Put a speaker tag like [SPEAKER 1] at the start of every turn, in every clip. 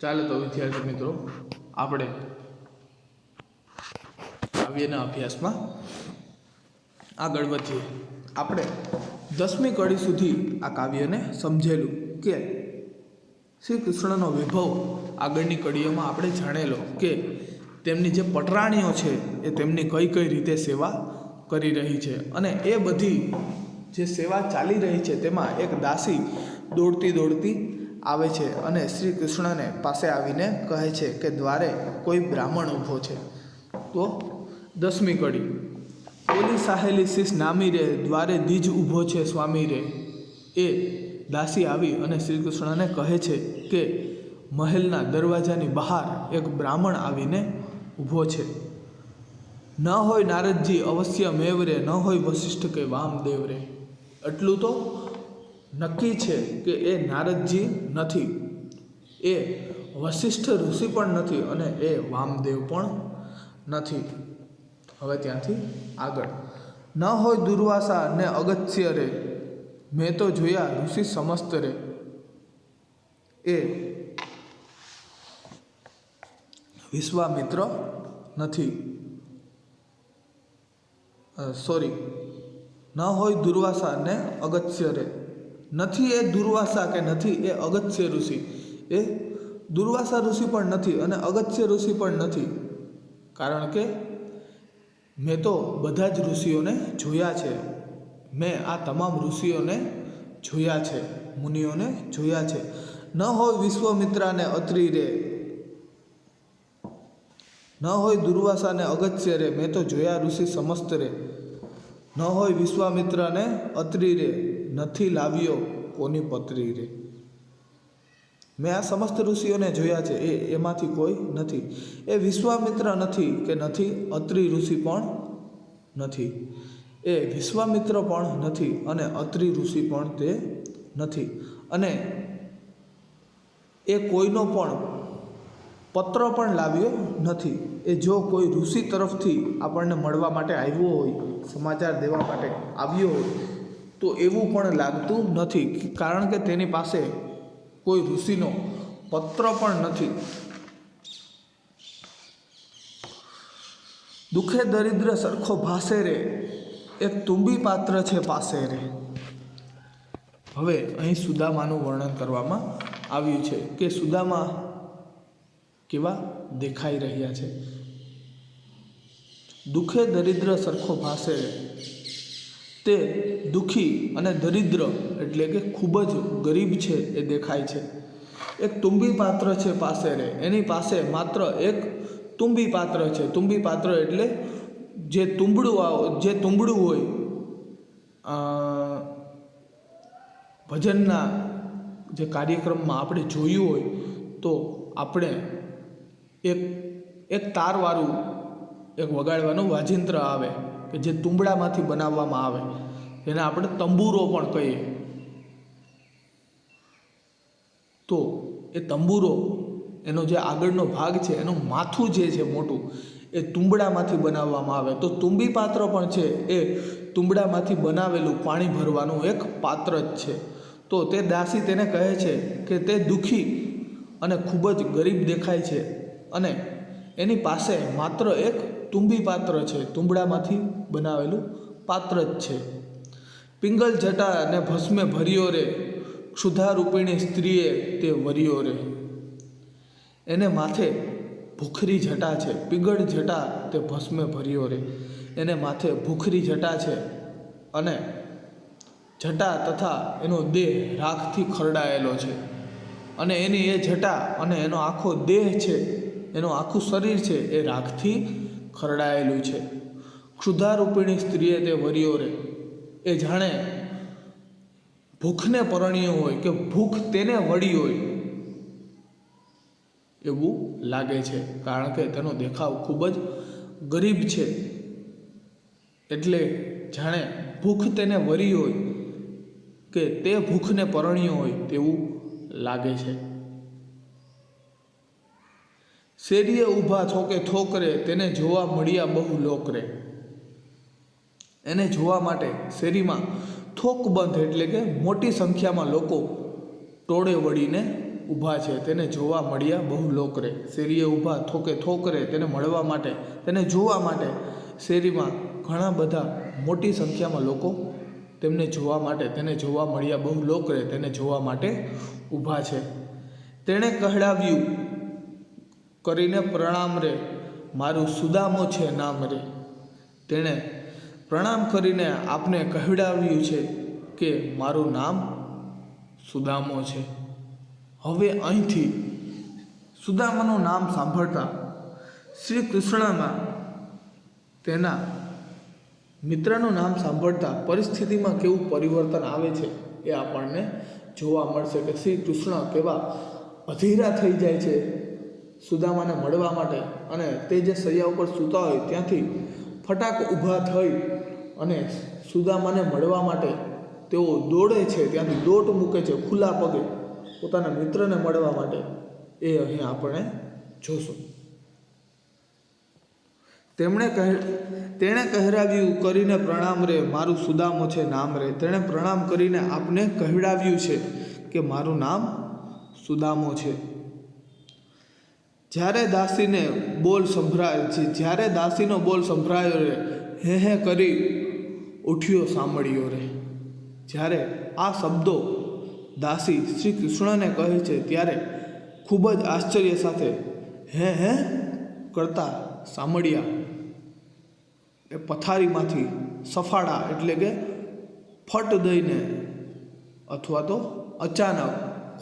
[SPEAKER 1] ચાલો તો વિદ્યાર્થી મિત્રો, આપણે કાવ્યના અભ્યાસમાં આગળ વધીએ. આપણે દસમી કડી સુધી આ કાવ્યને સમજેલું કે શ્રી કૃષ્ણનો વિભવ આગળની કડીઓમાં આપણે જાણેલો કે તેમની જે પટરાણીઓ છે એ તેમની કઈ કઈ રીતે સેવા કરી રહી છે અને એ બધી જે સેવા ચાલી રહી છે તેમાં એક દાસી દોડતી દોડતી આવે છે અને શ્રી કૃષ્ણને પાસે આવીને કહે છે કે દ્વારે કોઈ બ્રાહ્મણ ઊભો છે. તો દસમી કડી. ઓલી સાહેલી શીશ નામી રે, દ્વારે દીજ ઊભો છે સ્વામી રે. એ દાસી આવી અને શ્રી કૃષ્ણને કહે છે કે મહેલના દરવાજાની બહાર એક બ્રાહ્મણ આવીને ઊભો છે. ન હોય નારદજી અવશ્ય મેવરે ન હોય વશિષ્ઠ કે વામદેવ રે. એટલું તો નક્કી છે કે એ નારદજી નથી. એ વશિષ્ઠ ઋષિ પણ નથી અને એ વામદેવ પણ નથી. હવે ત્યાંથી આગળ. ન હોય દુર્વાસા ને અગત્ય રે. મેં તો જોયા ઋષિ સમસ્ત રે. એ વિશ્વામિત્ર નથી. સોરી ન હોય દુર્વાસા ને અગત્ય રે. નથી એ દુર્વાસા કે નથી એ અગત્ય ઋષિ. એ દુર્વાસા ઋષિ પણ નથી અને અગત્ય ઋષિ પણ નથી. કારણ કે મેં તો બધા જ ઋષિઓને જોયા છે. મેં આ તમામ ઋષિઓને જોયા છે, મુનિઓને જોયા છે. ન હોય વિશ્વમિત્રાને અત્રી રે. ન હોય દુર્વાસાને અગત્ય રે. મેં તો જોયા ઋષિ સમસ્ત રે. ન હોય વિશ્વામિત્રને અત્રી રે. નથી લાવ્યો, કોની પત્રી રે? મેં આ સમસ્ત ઋષિઓને જોયા છે, એ એમાંથી કોઈ નથી. એ વિશ્વામિત્ર નથી કે નથી, અત્રિ ઋષિ પણ નથી. એ વિશ્વામિત્ર પણ નથી અને અત્રિ ઋષિ પણ તે નથી. અને એ કોઈનો પણ પત્ર પણ લાવ્યો નથી. એ જો કોઈ ઋષિ તરફથી આપણને મળવા માટે આવ્યો હોય, સમાચાર દેવા માટે આવ્યો હોય તો એવું પણ લાગતું નથી કારણ કે તેની પાસે કોઈ ઋષિનો પત્ર પણ નથી. દુઃખે દરિદ્ર સરખો ભાસે રે, એક તુંબી પાત્ર છે પાસે રે. હવે અહીં સુદામાનું વર્ણન કરવામાં આવ્યું છે કે સુદામા કેવા દેખાઈ રહ્યા છે. દુઃખે દરિદ્ર સરખો ભાસે તે દુઃખી અને દરિદ્ર એટલે કે ખૂબ જ ગરીબ છે એ દેખાય છે. એક તુંબી પાત્ર છે પાસે રે. એની પાસે માત્ર એક તુંબી પાત્ર છે. તુંબી પાત્ર એટલે જે તુંબડું આવ- જે તુંબડું હોય ભજનના જે કાર્યક્રમમાં આપણે જોયું હોય તો આપણે એક એક તારવાળું એક વગાડવાનું વાજિંત્ર આવે. કે જે તુંબડામાંથી બનાવવામાં આવે, એને આપણે તંબુરો પણ કહીએ. તો એ તંબુરો, એનો જે આગળનો ભાગ છે, એનું માથું જે છે મોટું, એ તુંબડામાંથી બનાવવામાં આવે. તો તુંબી પાત્ર પણ છે, એ તુંબડામાંથી બનાવેલું પાણી ભરવાનું એક પાત્ર જ છે. તો તે દાસી તેને કહે છે કે તે દુઃખી અને ખૂબ જ ગરીબ દેખાય છે અને એની પાસે માત્ર એક તુંબી પાત્ર છે, તુંબડામાંથી બનાવેલું પાત્ર જ છે. પિંગલ જટા અને ભસ્મે ભર્યો રે, ક્ષુધારૂપિણી સ્ત્રીએ તે વર્યો રે. એને માથે ભૂખરી જટા છે, પિંગળ જટા તે ભસ્મે ભર્યો રે. એને માથે ભૂખરી જટા છે અને જટા તથા એનો દેહ રાખથી ખરડાયેલો છે. અને એની એ જટા અને એનો આખો દેહ છે, એનું આખું શરીર છે, એ રાખથી ખરડાયેલું છે. ક્ષુધારૂપિણી સ્ત્રીએ તે વર્યો રે. એ જાણે ભૂખને પરણ્યો હોય કે ભૂખ તેને વળી હોય. એવું લાગે છે, કારણ કે તેનો દેખાવ ખૂબ જ ગરીબ છે. એટલે જાણે ભૂખ તેને વરી હોય કે તે ભૂખને પરણ્યો હોય તેવું લાગે છે. શેરીએ ઊભા થોકે થોકરે તેને જોવા મળ્યા બહુ લોકરે. એને જોવા માટે શેરીમાં થોકબંધ એટલે કે મોટી સંખ્યામાં લોકો ટોળે વળીને ઊભા છે. તેને જોવા મળ્યા બહુ લોકરે. શેરીએ ઊભા થોકે થોકરે તેને મળવા માટે, તેને જોવા માટે શેરીમાં ઘણા બધા મોટી સંખ્યામાં લોકો તેમને જોવા માટે, તેને જોવા મળ્યા બહુ લોકરે, તેને જોવા માટે ઊભા છે. તેણે કહેડાવ્યું કરીને પ્રણામ રે. મારું સુદામો છે નામ રે. તેણે પ્રણામ કરીને આપને કહેવડાવ્યું છે કે મારું નામ સુદામો છે. હવે અહીંથી સુદામાનું નામ સાંભળતા શ્રી કૃષ્ણમાં તેના મિત્રનું નામ સાંભળતા પરિસ્થિતિમાં કેવું પરિવર્તન આવે છે એ આપણને જોવા મળશે કે શ્રી કૃષ્ણ કેવા અધીરા થઈ જાય છે. સુદામાને મળવા માટે અને તે જે સૈયા ઉપર સૂતા હોય ત્યાંથી ફટાક ઊભા થઈ અને સુદામાને મળવા માટે તેઓ દોડે છે, ત્યાંથી દોટ મૂકે છે ખુલ્લા પગે પોતાના મિત્રને મળવા માટે. એ અહીં આપણે જોશું. તેમણે કહે, તેણે કહેરાવ્યું કરીને પ્રણામ રે, મારું સુદામો છે, નામ રે. તેણે પ્રણામ કરીને આપને કહેવડાવ્યું છે કે મારું નામ સુદામો છે. જ્યારે દાસીને બોલ સંભળાય છે, જ્યારે દાસીનો બોલ સંભળાયો રે હે હે કરી ઉઠ્યો, સાંભળ્યો રે જ્યારે આ શબ્દો દાસી શ્રી કૃષ્ણને કહે છે, ત્યારે ખૂબ જ આશ્ચર્ય સાથે, હે હે કરતા સાંભળ્યા. એ પથારીમાંથી સફાળા એટલે કે ફટ દઈને અથવા તો અચાનક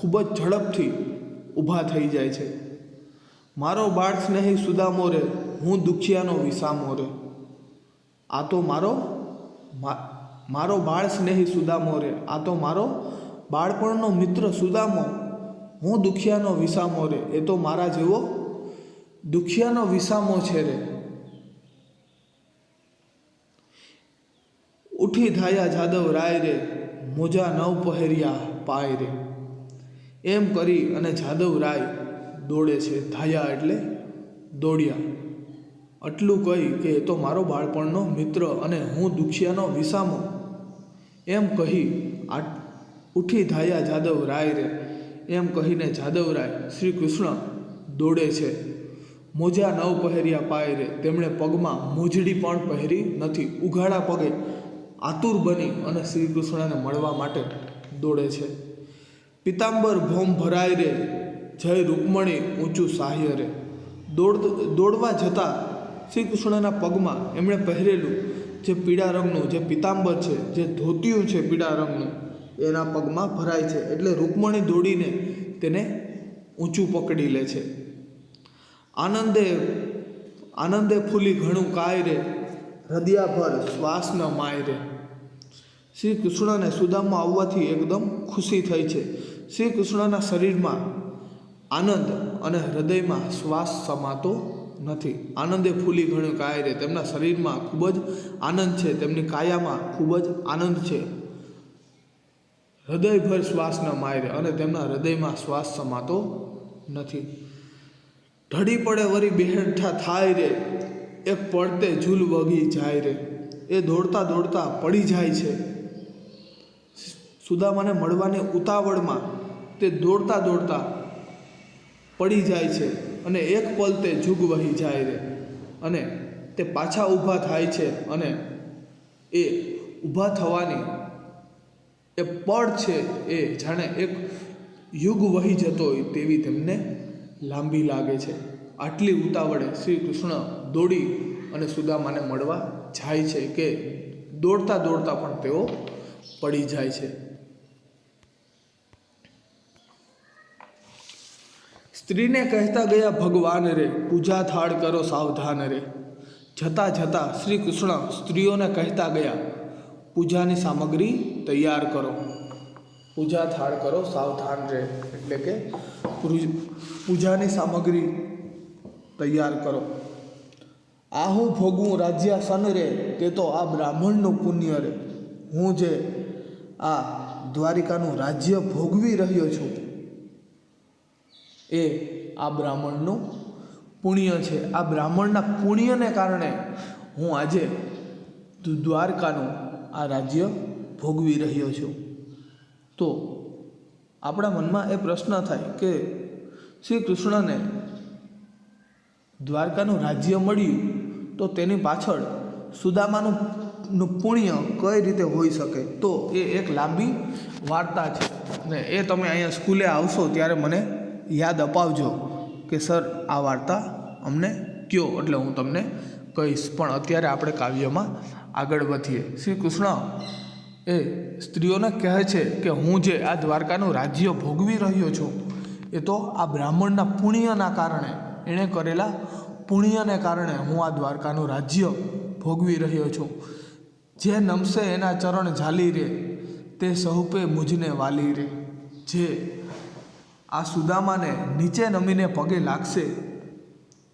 [SPEAKER 1] ખૂબ જ ઝડપથી ઊભા થઈ જાય છે. મારો બાળ સ્નેહી સુદામો રે હું દુખિયાનો વિસામો રે આ તો મારો મારો બાળ સ્નેહી સુદામો રે આ તો મારો બાળપણનો મિત્ર સુદામો હું દુખિયાનો વિસામો રે એ તો મારા જેવો દુખિયાનો વિસામો છે રે. ઉઠી ધાયા જાદવ રાય રે, મોજા નવ પહેર્યા પાય રે. એમ કરી અને જાદવ રાય દોડે છે, ધાયા એટલે દોડ્યા. આટલું કહી કે એ તો મારો બાળપણનો મિત્ર અને હું દુખિયાનો વિસામો. એમ કહી આ ઉઠી ધાયા જાદવ રાય રે. એમ કહીને જાદવ રાય શ્રી કૃષ્ણ દોડે છે. મોજા નવ પહેર્યા પાય રે. તેમણે પગમાં મોજડી પણ પહેરી નથી. ઉઘાડા પગે આતુર બની અને શ્રી કૃષ્ણને મળવા માટે દોડે છે. પિતાંબર ભોમ ભરાય રે. જય રૂકમણી ઊંચું સાહ્ય રે. દોડ દોડવા જતાં શ્રી કૃષ્ણના પગમાં એમણે પહેરેલું જે પીળા રંગનું, જે પિતાંબર છે, જે ધોતિયું છે પીળા રંગનું, એના પગમાં ભરાય છે. એટલે રૂકમણી દોડીને તેને ઊંચું પકડી લે છે. આનંદે આનંદે ફૂલી ઘણું કાય રે, હૃદયાભર શ્વાસ ન માય રે. શ્રી કૃષ્ણને સુદામમાં આવવાથી એકદમ ખુશી થઈ છે. શ્રી કૃષ્ણના શરીરમાં આનંદ અને હૃદયમાં શ્વાસ સમાતો નથી. આનંદે ફૂલી ઘણું કાય રે. તેમના શરીરમાં ખૂબ જ આનંદ છે. તેમની કાયામાં ખૂબ જ આનંદ છે. હૃદયભર શ્વાસ ન માય અને તેમના હૃદયમાં શ્વાસ સમાતો નથી. ઢળી પડે વરી બેઠા થાય રે. એક પડતે ઝૂલ વગી જાય રે. એ દોડતા દોડતા પડી જાય છે. સુદામાને મળવાની ઉતાવળમાં તે દોડતા દોડતા પડી જાય છે અને એક પલ તે જુગ વહી જાય રે. અને તે પાછા ઊભા થાય છે અને એ ઊભા થવાની એ પળ છે એ જાણે એક યુગ વહી જતો હોય તેવી તેમને લાંબી લાગે છે. આટલી ઉતાવળે શ્રી કૃષ્ણ દોડી અને સુદામાને મળવા જાય છે કે દોડતા દોડતા પણ તેઓ પડી જાય છે. સ્ત્રીને કહેતા ગયા, ભગવાન રે, પૂજા થાળ કરો સાવધાન રે. જતા જતા શ્રી કૃષ્ણ સ્ત્રીઓને કહેતા ગયા, પૂજાની સામગ્રી તૈયાર કરો. પૂજા થાળ કરો સાવધાન રે. એટલે કે પૂજાની સામગ્રી તૈયાર કરો. આહું ભોગવું રાજ્યાસન રે, તે તો આ બ્રાહ્મણનું પુણ્ય રે. હું જે આ દ્વારિકાનું રાજ્ય ભોગવી રહ્યો છું એ આ બ્રાહ્મણનું પુણ્ય છે. આ બ્રાહ્મણના પુણ્યને કારણે હું આજે દ્વારકાનું આ રાજ્ય ભોગવી રહ્યો છું. તો આપણા મનમાં એ પ્રશ્ન થાય કે શ્રી કૃષ્ણને દ્વારકાનું રાજ્ય મળ્યું તો તેની પાછળ સુદામાનું પુણ્ય કઈ રીતે હોઈ શકે? તો એ એક લાંબી વાર્તા છે. ને એ તમે અહીંયા સ્કૂલે આવશો ત્યારે મને યાદ અપાવજો કે સર, આ વાર્તા અમને કયો? એટલે હું તમને કહીશ. પણ અત્યારે આપણે કાવ્યમાં આગળ વધીએ. શ્રી કૃષ્ણ એ સ્ત્રીઓને કહે છે કે હું જે આ દ્વારકાનું રાજ્ય ભોગવી રહ્યો છું, એ તો આ બ્રાહ્મણના પુણ્યના કારણે, એણે કરેલા પુણ્યને કારણે હું આ દ્વારકાનું રાજ્ય ભોગવી રહ્યો છું. જે નમશે એના ચરણ ઝાલી રે, તે સહુપે મુજને વાલી રે. જે આ સુદામાને નીચે નમીને પગે લાગશે.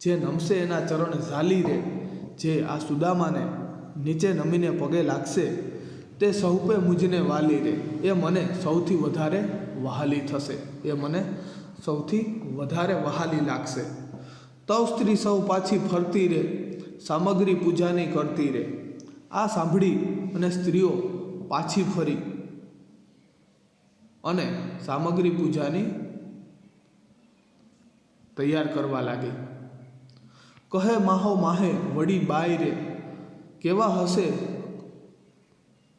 [SPEAKER 1] જે નમશે એના ચરણ ઝાલી રે. જે આ સુદામાને નીચે નમીને પગે લાગશે, તે સૌપે મુજને વાલી રે. એ મને સૌથી વધારે વહાલી થશે. એ મને સૌથી વધારે વહાલી લાગશે. તવ સ્ત્રી સૌ પાછી ફરતી રે, સામગ્રી પૂજાની કરતી રે. આ સાંભળી અને સ્ત્રીઓ પાછી ફરી અને સામગ્રી પૂજાની તૈયાર કરવા લાગી. કહે, માહો માહે વડી બાઈ રે, કેવા હશે?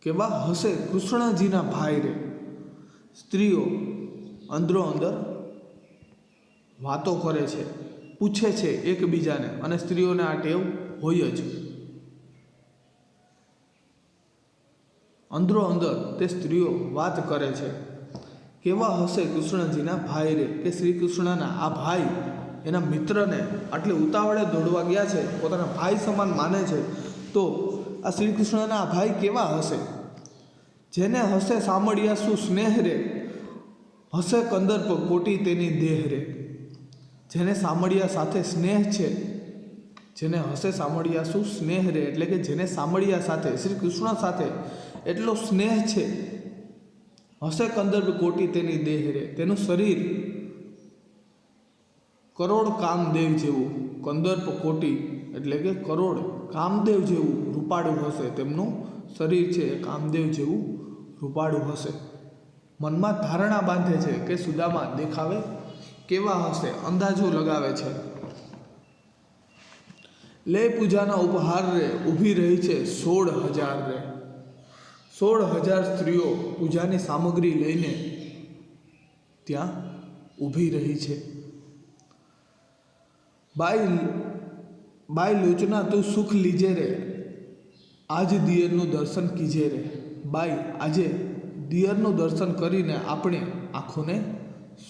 [SPEAKER 1] કેવા હશે કૃષ્ણજીના ભાઈ રે? સ્ત્રીઓ અંદરો અંદર વાતો કરે છે, પૂછે છે એકબીજાને, અને સ્ત્રીઓને આ ટેવ હોય જ. અંદરો અંદર તે સ્ત્રીઓ વાત કરે છે કેવા હશે કૃષ્ણજીના ભાઈ રે? કે શ્રી કૃષ્ણના આ ભાઈ એના મિત્રને આટલી ઉતાવળે દોડવા ગયા છે, પોતાના ભાઈ સમાન માને છે, તો આ શ્રી કૃષ્ણના આ ભાઈ કેવા હશે? જેને હશે સાંભળ્યા શું સ્નેહ રે? હશે કંદર્પ કોટી તેની દેહ રે. જેને સામળિયા સાથે સ્નેહ છે, જેને હશે સામળિયા શું સ્નેહ રે? એટલે કે જેને સામળિયા સાથે, શ્રી કૃષ્ણ સાથે એટલો સ્નેહ છે હશે કંદર્પ કોટી તેની દેહ રે. તેનું શરીર કરોડ કામદેવ જેવું કંદર્પ કોટી એટલે કે કરોડ કામદેવ જેવું રૂપાળું હશે. તેમનું શરીર છે એ કામદેવ જેવું રૂપાળું હશે. મનમાં ધારણા બાંધે છે કે સુદામા દેખાવે કેવા હશે, અંદાજો લગાવે છે. લે પૂજાના ઉપહાર રે ઊભી રહી છે સોળ હજાર રે. સોળ હજાર સ્ત્રીઓ પૂજાની સામગ્રી લઈને ત્યાં ઊભી રહી છે. બાઈ બાઈ લોચના તું સુખ લીજે રે. આજ દિયરનું દર્શન કીજે રે. બાઈ, આજે દિયરનું દર્શન કરીને આપણે આંખોને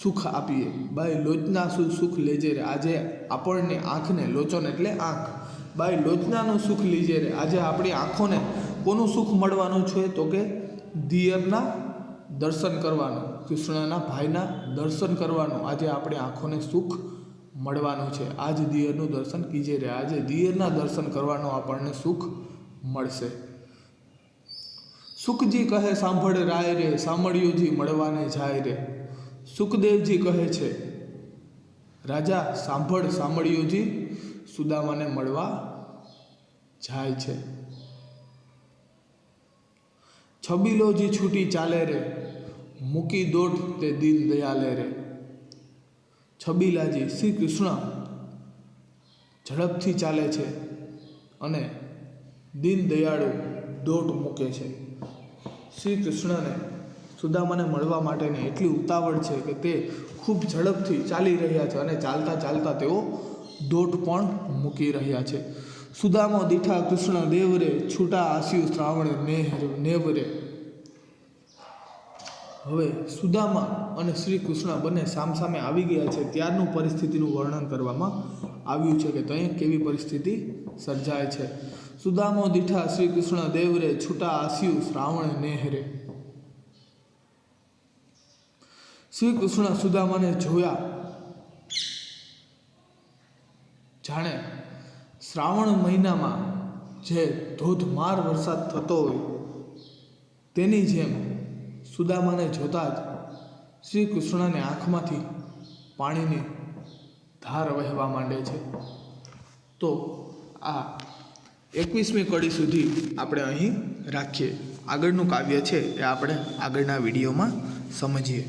[SPEAKER 1] સુખ આપીએ. બાઈ લોચના શું સુખ લેજે રે? આજે આપણને આંખને લોચન એટલે આંખ. બાઈ લોચનાનું સુખ લીજે રે. આજે આપણી આંખોને કોનું સુખ મળવાનું છે તો કે દિયરના દર્શન કરવાનું, કૃષ્ણના ભાઈના દર્શન કરવાનું. આજે આપણે આંખોને સુખ મળવાનું છે. આજ દિયરનું દર્શન કીજે રે આજે દિયરના દર્શન કરવાનું આપણને સુખ મળશે. સુખજી કહે, સાંભળ રાય રે, સાંભળ્યુંજી મળવાને જાય રે. સુખદેવજી કહે છે, રાજા, સાંભળ સાંભળ્યુંજી સુદામાને મળવા જાય છે. છબીલોજી છૂટી ચાલે રે, મૂકી દોટ તે દિલ દયાલે રે. છબીલાજી શ્રી કૃષ્ણ ઝડપથી ચાલે છે અને દીન દયાળુ દોટ મૂકે છે. શ્રી કૃષ્ણને સુદામાને મળવા માટેની એટલી ઉતાવળ છે કે તે ખૂબ ઝડપથી ચાલી રહ્યા છે અને ચાલતા ચાલતા તેઓ દોટ પણ મૂકી રહ્યા છે. સુદામો, દીઠા, કૃષ્ણ, દેવરે, છૂટા આસ્યુ શ્રાવણ, નેહર, નેવરે. હવે સુદામા અને શ્રી કૃષ્ણ બંને સામસામે આવી ગયા છે. ત્યારનું પરિસ્થિતિનું વર્ણન કરવામાં આવ્યું છે કે ત્યાં કેવી પરિસ્થિતિ સર્જાય છે. સુદામો, દીઠા, શ્રી કૃષ્ણ, દેવરે, છૂટા આસ્યુ શ્રાવણ, નેહરે. શ્રી કૃષ્ણ સુદામાને જોયા. જાણે શ્રાવણ મહિનામાં જે ધોધમાર વરસાદ થતો હોય, તેની જેમ સુદામાને જોતા જ શ્રી કૃષ્ણને આંખમાંથી પાણીની ધાર વહેવા માંડે છે. તો આ એકવીસમી કડી સુધી આપણે અહીં રાખીએ. આગળનું કાવ્ય છે એ આપણે આગળના વિડીયોમાં સમજીએ.